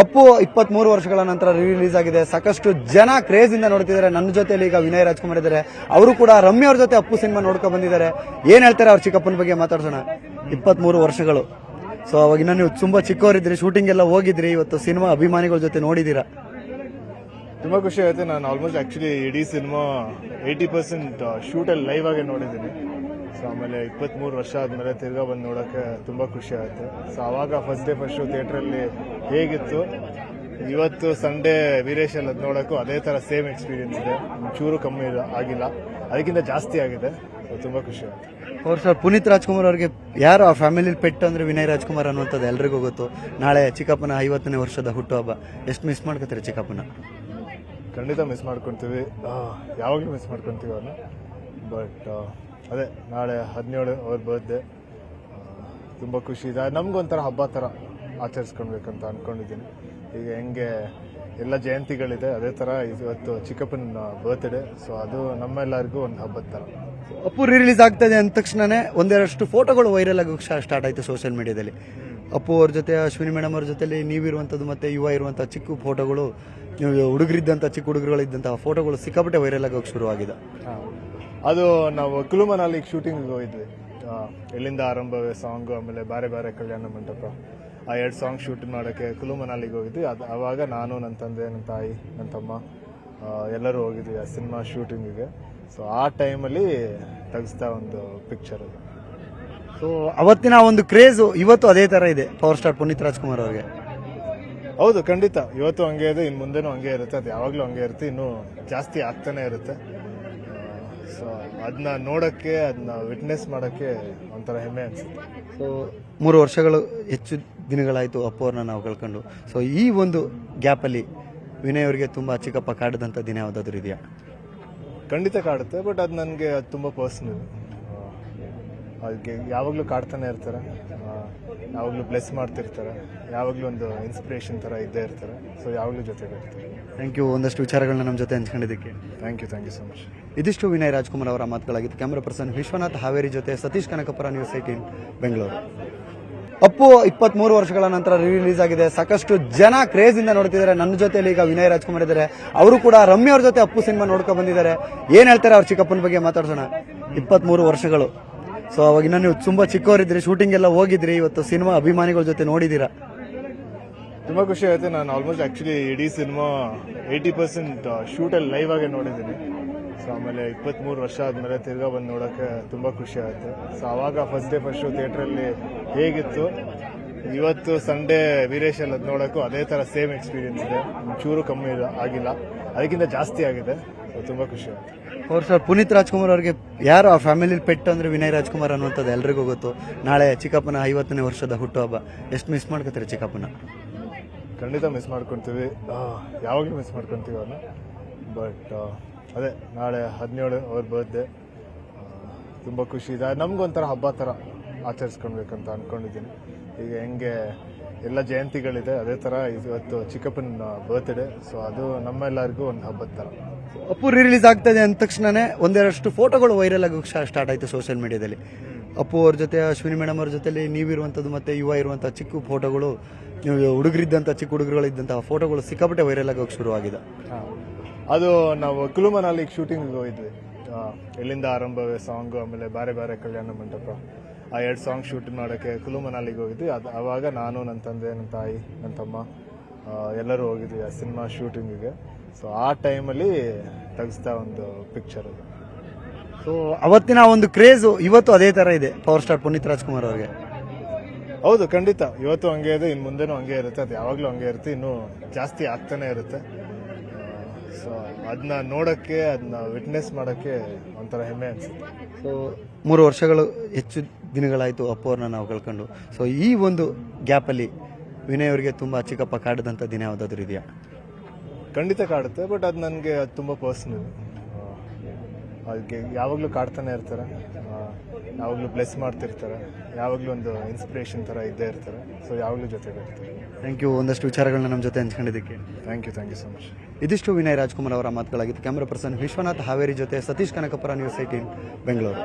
ಅಪ್ಪು, ಇಪ್ಪತ್ಮೂರು ವರ್ಷಗಳ ನಂತರ ರಿಲೀಸ್ ಆಗಿದೆ. ಸಾಕಷ್ಟು ಜನ ಕ್ರೇಜ್ ಇಂದ ನೋಡ್ತಿದ್ದಾರೆ. ನನ್ನ ಜೊತೆಯಲ್ಲಿ ಈಗ ವಿನಯ್ ರಾಜ್ಕುಮಾರ್ ಇದ್ದಾರೆ. ಅವರು ಕೂಡ ರಮ್ಯ ಅವ್ರ ಜೊತೆ ಅಪ್ಪು ಸಿನಿಮಾ ನೋಡ್ಕೊಂಡು ಬಂದಿದ್ದಾರೆ. ಏನ್ ಹೇಳ್ತಾರೆ ಅವ್ರ ಚಿಕ್ಕಪ್ಪನ ಬಗ್ಗೆ ಮಾತಾಡ್ಸೋಣ. ಇಪ್ಪತ್ಮೂರು ವರ್ಷಗಳು. ಸೊ ಇನ್ನ ನೀವು ತುಂಬಾ ಚಿಕ್ಕವರಿದ್ರಿ ಶೂಟಿಂಗ್ ಎಲ್ಲ ಹೋಗಿದ್ರಿ, ಇವತ್ತು ಸಿನಿಮಾ ಅಭಿಮಾನಿಗಳ ಜೊತೆ ನೋಡಿದೀರಾ ತುಂಬಾ ಖುಷಿ ಆಗುತ್ತೆ ನಾನು ಆಲ್ಮೋಸ್ಟ್ ಆಕ್ಚುಲಿ ಇಡೀ ಸಿನಿಮಾ ಏಯ್ಟಿ ಪರ್ಸೆಂಟ್ ಶೂಟಲ್ಲಿ ಲೈವ್ ಆಗಿ ನೋಡಿದ್ದೀನಿ. ಸೊ ಆಮೇಲೆ ಇಪ್ಪತ್ಮೂರು ವರ್ಷ ಆದ್ಮೇಲೆ ತಿರ್ಗಾ ಬಂದು ನೋಡೋಕ್ಕೆ ತುಂಬಾ ಖುಷಿ ಆಗುತ್ತೆ ಸೊ ಅವಾಗ ಫಸ್ಟ್ ಡೇ ಫಸ್ಟ್ ಶೋ ಥಿಯೇಟ್ರಲ್ಲಿ ಹೇಗಿತ್ತು? ಇವತ್ತು ಸಂಡೇ ವೀರೇಶ್ ಅದು ನೋಡೋಕ್ಕೂ ಅದೇ ಥರ ಸೇಮ್ ಎಕ್ಸ್ಪೀರಿಯನ್ಸ್ ಇದೆ. ಚೂರು ಕಮ್ಮಿ ಇಲ್ಲ ಆಗಿಲ್ಲ. ಅದಕ್ಕಿಂತ ಜಾಸ್ತಿ ಆಗಿದೆ. ತುಂಬ ಖುಷಿ ಆಯ್ತು. ಅವ್ರು ಸರ್ ಪುನೀತ್ ರಾಜ್ಕುಮಾರ್ ಅವ್ರಿಗೆ ಯಾರು ಆ ಫ್ಯಾಮಿಲಿ ಪೆಟ್ಟು ಅಂದ್ರೆ ವಿನಯ್ ರಾಜ್ಕುಮಾರ್ ಅನ್ನುವಂಥದ್ದು ಎಲ್ರಿಗೂ ಗೊತ್ತು. ನಾಳೆ ಚಿಕ್ಕಪ್ಪನ ಐವತ್ತನೇ ವರ್ಷದ ಹುಟ್ಟುಹಬ್ಬ ಎಷ್ಟು ಮಿಸ್ ಮಾಡ್ಕೋತಾರೆ ಚಿಕ್ಕಪ್ಪನ? ಖಂಡಿತ ಮಿಸ್ ಮಾಡ್ಕೊತೀವಿ. ಯಾವಾಗಲೂ ಮಿಸ್ ಮಾಡ್ಕೊತೀವಿ ಬಟ್ ಅದೇ ನಾಳೆ ಹದಿನೇಳು ಅವ್ರ ಬರ್ತ್ಡೇ ತುಂಬ ಖುಷಿ ಇದೆ. ನಮಗೊಂಥರ ಹಬ್ಬ ಥರ ಆಚರಿಸ್ಕೊಳ್ಬೇಕಂತ ಅನ್ಕೊಂಡಿದ್ದೀನಿ. ಈಗ ಹೆಂಗೆ ಎಲ್ಲ ಜಯಂತಿಗಳಿದೆ ಅದೇ ಥರ ಇವತ್ತು ಚಿಕ್ಕಪ್ಪನ ಬರ್ತ್ಡೇ ಸೊ ಅದು ನಮ್ಮೆಲ್ಲರಿಗೂ ಒಂದು ಹಬ್ಬದ ಥರ. ಅಪ್ಪು ರಿಲೀಸ್ ಆಗ್ತದೆ ಅಂದ ತಕ್ಷಣನೇ ಒಂದೆರಷ್ಟು ಫೋಟೋಗಳು ವೈರಲ್ ಆಗೋಕೆ ಸ್ಟಾರ್ಟ್ ಆಯಿತು ಸೋಷಿಯಲ್ ಮೀಡಿಯಾದಲ್ಲಿ ಅಪ್ಪು ಅವ್ರ ಜೊತೆ ಅಶ್ವಿನಿ ಮೇಡಮ್ ಅವ್ರ ಜೊತೆಲಿ ನೀವಿರುವಂಥದ್ದು ಮತ್ತು ಯುವ ಇರುವಂಥ ಚಿಕ್ಕ ಫೋಟೋಗಳು ನೀವು ಹುಡುಗರಿದ್ದಂಥ ಚಿಕ್ಕ ಹುಡುಗರುಗಳಿದ್ದಂಥ ಫೋಟೋಗಳು ಸಿಕ್ಕಾಪಟ್ಟೆ ವೈರಲ್ ಆಗೋಕೆ ಶುರುವಾಗಿದೆ. ಅದು ನಾವು ಕುಲುಮನಲ್ಲಿ ಈಗ ಶೂಟಿಂಗ್ ಹೋಗಿದ್ವಿ. ಎಲ್ಲಿಂದ ಆರಂಭವೇ ಸಾಂಗ್ ಆಮೇಲೆ ಬೇರೆ ಬೇರೆ ಕಲ್ಯಾಣ ಮಂಟಪ. ಆ ಎರಡು ಸಾಂಗ್ ಶೂಟ್ ಮಾಡೋಕ್ಕೆ ಕುಲುಮನಾಲಿಗೆ ಹೋಗಿದ್ವಿ. ಅದು ಆವಾಗ ನಾನು ನನ್ನ ತಂದೆ ನನ್ನ ತಾಯಿ ನನ್ನ ತಮ್ಮ ಎಲ್ಲರೂ ಹೋಗಿದ್ವಿ ಆ ಸಿನಿಮಾ ಶೂಟಿಂಗಿಗೆ ಸೊ ಆ ಟೈಮಲ್ಲಿ ತೆಗಿಸ್ತಾ ಒಂದು ಪಿಕ್ಚರ್ ಅದು. ಸೊ ಅವತ್ತಿನ ಒಂದು ಕ್ರೇಜು ಇವತ್ತು ಅದೇ ಥರ ಇದೆ ಪವರ್ ಸ್ಟಾರ್ ಪುನೀತ್ ರಾಜ್ಕುಮಾರ್ ಅವರಿಗೆ. ಹೌದು ಖಂಡಿತ. ಇವತ್ತು ಹಂಗೆ ಇದೆ ಇನ್ನು ಮುಂದೆನೂ ಹಂಗೆ ಇರುತ್ತೆ. ಅದು ಯಾವಾಗಲೂ ಹಂಗೆ ಇರುತ್ತೆ ಇನ್ನೂ ಜಾಸ್ತಿ ಆಗ್ತಾನೆ ಇರುತ್ತೆ. ಸೊ ಅದನ್ನ ನೋಡೋಕ್ಕೆ ಅದನ್ನ ವಿಟ್ನೆಸ್ ಮಾಡೋಕ್ಕೆ ಒಂಥರ ಹೆಮ್ಮೆ ಅನಿಸುತ್ತೆ. ಸೊ ಮೂರು ವರ್ಷಗಳು ಹೆಚ್ಚು ದಿನಗಳಾಯಿತು ಅಪ್ಪವ್ರನ್ನ ನಾವು ಕಳ್ಕೊಂಡು. ಸೊ ಈ ಒಂದು ಗ್ಯಾಪಲ್ಲಿ ವಿನಯ್ ಅವರಿಗೆ ತುಂಬ ಚಿಕ್ಕಪ್ಪ ಕಾಡದಂಥ ದಿನ ಯಾವುದಾದ್ರೂ ಇದೆಯಾ? ಖಂಡಿತ ಕಾಡುತ್ತೆ ಬಟ್ ಅದು ನನಗೆ ಅದು ತುಂಬ ಪರ್ಸ್ನಲ್ ಅದಕ್ಕೆ ಯಾವಾಗಲೂ ಕಾಡ್ತಾನೆ ಇರ್ತಾರೆ. ಯಾವಾಗಲೂ ಬ್ಲೆಸ್ ಮಾಡ್ತಿರ್ತಾರೆ. ಯಾವಾಗಲೂ ಒಂದು ಇನ್ಸ್ಪಿರೇಷನ್ ಥರ ಇದ್ದೇ ಇರ್ತಾರೆ. ಸೊ ಯಾವಾಗಲೂ ಜೊತೆಗೆ ಇರ್ತಾರೆ. ಥ್ಯಾಂಕ್ ಯು ಒಂದಷ್ಟು ವಿಚಾರಗಳನ್ನ ನಮ್ಮ ಜೊತೆ ಹಂಚ್ಕೊಂಡಿದ್ದಕ್ಕೆ. Thank you thank you so much ಇದಿಷ್ಟು ವಿನಯ್ ರಾಜ್ಕುಮಾರ್ ಅವರ ಮಾತುಗಳಾಗಿತ್ತು ಕ್ಯಾಮ್ರಾ ಪರ್ಸನ್ ವಿಶ್ವನಾಥ್ ಹಾವೇರಿ ಜೊತೆ ಸತೀಶ್ ಕನಕಪುರ ನ್ಯೂಸ್ ಏಟೀನ್ ಬೆಂಗಳೂರು. ಅಪ್ಪು ಇಪ್ಪತ್ಮೂರು ವರ್ಷಗಳ ನಂತರ ರಿಲೀಸ್ ಆಗಿದೆ. ಸಾಕಷ್ಟು ಜನ ಕ್ರೇಜ್ ಇಂದ ನೋಡ್ತಿದ್ದಾರೆ. ನನ್ನ ಜೊತೆಯಲ್ಲಿ ಈಗ ವಿನಯ್ ರಾಜ್ಕುಮಾರ್ ಇದ್ದಾರೆ. ಅವರು ಕೂಡ ರಮ್ಯ ಅವ್ರ ಜೊತೆ ಅಪ್ಪು ಸಿನಿಮಾ ನೋಡ್ಕೊಂಡು ಬಂದಿದ್ದಾರೆ. ಏನ್ ಹೇಳ್ತಾರೆ ಅವ್ರ ಚಿಕ್ಕಪ್ಪನ ಬಗ್ಗೆ ಮಾತಾಡ್ಸೋಣ. ಇಪ್ಪತ್ಮೂರು ವರ್ಷಗಳು. ಸೊ ಅವಾಗಿನ ನೀವು ತುಂಬಾ ಚಿಕ್ಕವರಿದ್ರಿ ಶೂಟಿಂಗ್ ಎಲ್ಲ ಹೋಗಿದ್ರಿ, ಇವತ್ತು ಸಿನಿಮಾ ಅಭಿಮಾನಿಗಳ ಜೊತೆ ನೋಡಿದೀರಾ ತುಂಬ ಖುಷಿ ಆಯ್ತು. ನಾನು ಆಲ್ಮೋಸ್ಟ್ ಆಕ್ಚುಲಿ ಇಡೀ ಸಿನಿಮಾ ಏಯ್ಟಿ ಪರ್ಸೆಂಟ್ ಶೂಟಲ್ಲಿ ಲೈವ್ ಆಗಿ ನೋಡಿದ್ದೀನಿ. ಸೊ ಆಮೇಲೆ ಇಪ್ಪತ್ತ್ಮೂರು ವರ್ಷ ಆದಮೇಲೆ ತಿರ್ಗಾ ಬಂದು ನೋಡೋಕ್ಕೆ ತುಂಬ ಖುಷಿ ಆಗುತ್ತೆ ಸೊ ಅವಾಗ ಫಸ್ಟ್ ಡೇ ಫಸ್ಟ್ ಶೋ ಥಿಯೇಟ್ರಲ್ಲಿ ಹೇಗಿತ್ತು? ಇವತ್ತು ಸಂಡೇ ವೀರೇಶ್ ಅಲ್ಲಿ ಅದ್ ನೋಡೋಕ್ಕೂ ಅದೇ ಥರ ಸೇಮ್ ಎಕ್ಸ್ಪೀರಿಯನ್ಸ್ ಇದೆ. ಚೂರು ಕಮ್ಮಿ ಆಗಿಲ್ಲ. ಅದಕ್ಕಿಂತ ಜಾಸ್ತಿ ಆಗಿದೆ. ತುಂಬ ಖುಷಿ ಆಗುತ್ತೆ ಅವ್ರು ಸರ್ ಪುನೀತ್ ರಾಜ್ಕುಮಾರ್ ಅವ್ರಿಗೆ ಯಾರು ಆ ಫ್ಯಾಮಿಲಿ ಪೆಟ್ ಅಂದ್ರೆ ವಿನಯ್ ರಾಜ್ಕುಮಾರ್ ಅನ್ನುವಂಥದ್ದು ಎಲ್ರಿಗೂ ಗೊತ್ತು. ನಾಳೆ ಚಿಕ್ಕಪ್ಪನ ಐವತ್ತನೇ ವರ್ಷದ ಹುಟ್ಟುಹಬ್ಬ ಎಷ್ಟು ಮಿಸ್ ಮಾಡ್ಕೋತಾರೆ ಚಿಕ್ಕಪ್ಪನ? ಖಂಡಿತ ಮಿಸ್ ಮಾಡ್ಕೊತೀವಿ. ಯಾವಾಗಲೂ ಮಿಸ್ ಮಾಡ್ಕೊತೀವಿ ಬಟ್ ಅದೇ ನಾಳೆ ಹದಿನೇಳು ಅವ್ರ ಬರ್ತ್ಡೇ ತುಂಬ ಖುಷಿ ಇದೆ. ನಮಗೊಂಥರ ಹಬ್ಬ ಥರ ಆಚರಿಸ್ಕೊಳ್ಬೇಕಂತ ಅಂದ್ಕೊಂಡಿದ್ದೀನಿ ಈಗ ಹೆಂಗೆ ಎಲ್ಲ ಜಯಂತಿಗಳಿದೆ ಅದೇ ಥರ ಇವತ್ತು ಚಿಕ್ಕಪ್ಪನ ಬರ್ತ್ಡೇ ಸೊ ಅದು ನಮ್ಮೆಲ್ಲರಿಗೂ ಒಂದು ಹಬ್ಬದ ಥರ. ಅಪ್ಪು ರಿಲೀಸ್ ಆಗ್ತದೆ ಅಂದ ತಕ್ಷಣನೇ ಒಂದೆರಷ್ಟು ಫೋಟೋಗಳು ವೈರಲ್ ಆಗೋಕೆ ಸ್ಟಾರ್ಟ್ ಆಯಿತು ಸೋಷಿಯಲ್ ಮೀಡಿಯಾದಲ್ಲಿ ಅಪ್ಪು ಅವ್ರ ಜೊತೆ, ಅಶ್ವಿನಿ ಮೇಡಮ್ ಅವ್ರ ಜೊತೆಯಲ್ಲಿ ನೀವಿರುವಂಥದ್ದು ಮತ್ತು ಯುವ ಇರುವಂಥ ಚಿಕ್ಕ ಫೋಟೋಗಳು ನೀವು ಹುಡುಗರಿದ್ದಂಥ, ಚಿಕ್ಕ ಹುಡುಗರುಗಳಿದ್ದಂಥ ಫೋಟೋಗಳು ಸಿಕ್ಕಾಪಟ್ಟೆ ವೈರಲ್ ಆಗೋಕೆ ಶುರುವಾಗಿದೆ. ಅದು ನಾವು ಕುಲುಮನಲ್ಲಿ ಶೂಟಿಂಗ್ ಹೋಗಿದ್ವಿ. ಎಲ್ಲಿಂದ ಆರಂಭವೇ ಸಾಂಗ್ ಆಮೇಲೆ ಬೇರೆ ಬೇರೆ ಕಲ್ಯಾಣ ಮಂಟಪ. ಆ ಎರಡು ಸಾಂಗ್ ಶೂಟ್ ಮಾಡೋಕ್ಕೆ ಕುಲುಮನಾಲಿಗೆ ಹೋಗಿದ್ವಿ. ಅದು ಆವಾಗ ನಾನು ನನ್ನ ತಂದೆ ನನ್ನ ತಾಯಿ ನನ್ನ ತಮ್ಮ ಎಲ್ಲರೂ ಹೋಗಿದ್ವಿ ಆ ಸಿನಿಮಾ ಶೂಟಿಂಗಿಗೆ ಸೊ ಆ ಟೈಮಲ್ಲಿ ತೆಗೆಸ್ತಾ ಒಂದು ಪಿಕ್ಚರ್ ಅದು. ಸೊ ಅವತ್ತಿನ ಒಂದು ಕ್ರೇಜು ಇವತ್ತು ಅದೇ ಥರ ಇದೆ ಪವರ್ ಸ್ಟಾರ್ ಪುನೀತ್ ರಾಜ್ಕುಮಾರ್ ಅವ್ರಿಗೆ. ಹೌದು ಖಂಡಿತ. ಇವತ್ತು ಹಂಗೆ ಇದೆ ಇನ್ನು ಮುಂದೆನೂ ಹಂಗೆ ಇರುತ್ತೆ. ಅದು ಯಾವಾಗಲೂ ಹಂಗೆ ಇರುತ್ತೆ ಇನ್ನೂ ಜಾಸ್ತಿ ಆಗ್ತಾನೆ ಇರುತ್ತೆ. ಸೊ ಅದನ್ನ ನೋಡೋಕ್ಕೆ ಅದನ್ನ ವಿಟ್ನೆಸ್ ಮಾಡೋಕ್ಕೆ ಒಂಥರ ಹೆಮ್ಮೆ ಅನಿಸುತ್ತೆ. ಸೊ ಮೂರು ವರ್ಷಗಳು ಹೆಚ್ಚು ದಿನಗಳಾಯಿತು ಅಪ್ಪು ಅವ್ರನ್ನ ನಾವು ಕಳ್ಕೊಂಡು. ಸೊ ಈ ಒಂದು ಗ್ಯಾಪಲ್ಲಿ ವಿನಯ್ ಅವರಿಗೆ ತುಂಬ ಚಿಕ್ಕಪ್ಪ ಕಾಡಿದಂಥ ದಿನ ಯಾವುದಾದ್ರೂ ಇದೆಯಾ? ಖಂಡಿತ ಕಾಡುತ್ತೆ ಬಟ್ ಅದು ನನಗೆ ಅದು ತುಂಬ ಪರ್ಸ್ನಲ್ ಅದಕ್ಕೆ ಯಾವಾಗಲೂ ಕಾಡ್ತಾನೆ ಇರ್ತಾರೆ. ಯಾವಾಗಲೂ ಬ್ಲೆಸ್ ಮಾಡ್ತಿರ್ತಾರೆ. ಯಾವಾಗಲೂ ಒಂದು ಇನ್ಸ್ಪಿರೇಷನ್ ಥರ ಇದ್ದೇ ಇರ್ತಾರೆ. ಸೊ ಯಾವಾಗಲೂ ಜೊತೆಗೆ ಇರ್ತಾರೆ ಥ್ಯಾಂಕ್ ಯು ಒಂದಷ್ಟು ವಿಚಾರಗಳನ್ನ ನಮ್ಮ ಜೊತೆ ಹಂಚ್ಕೊಂಡಿದ್ದಕ್ಕೆ. Thank you thank you so much ಇದಿಷ್ಟು ವಿನಯ್ ರಾಜ್ಕುಮಾರ್ ಅವರ ಮಾತುಗಳಾಗಿತ್ತು. ಕ್ಯಾಮ್ರಾ ಪರ್ಸನ್ ವಿಶ್ವನಾಥ್ ಹಾವೇರಿ ಜೊತೆ ಸತೀಶ್ ಕನಕಪುರ ನ್ಯೂಸ್ ಏಟೀನ್ ಬೆಂಗಳೂರು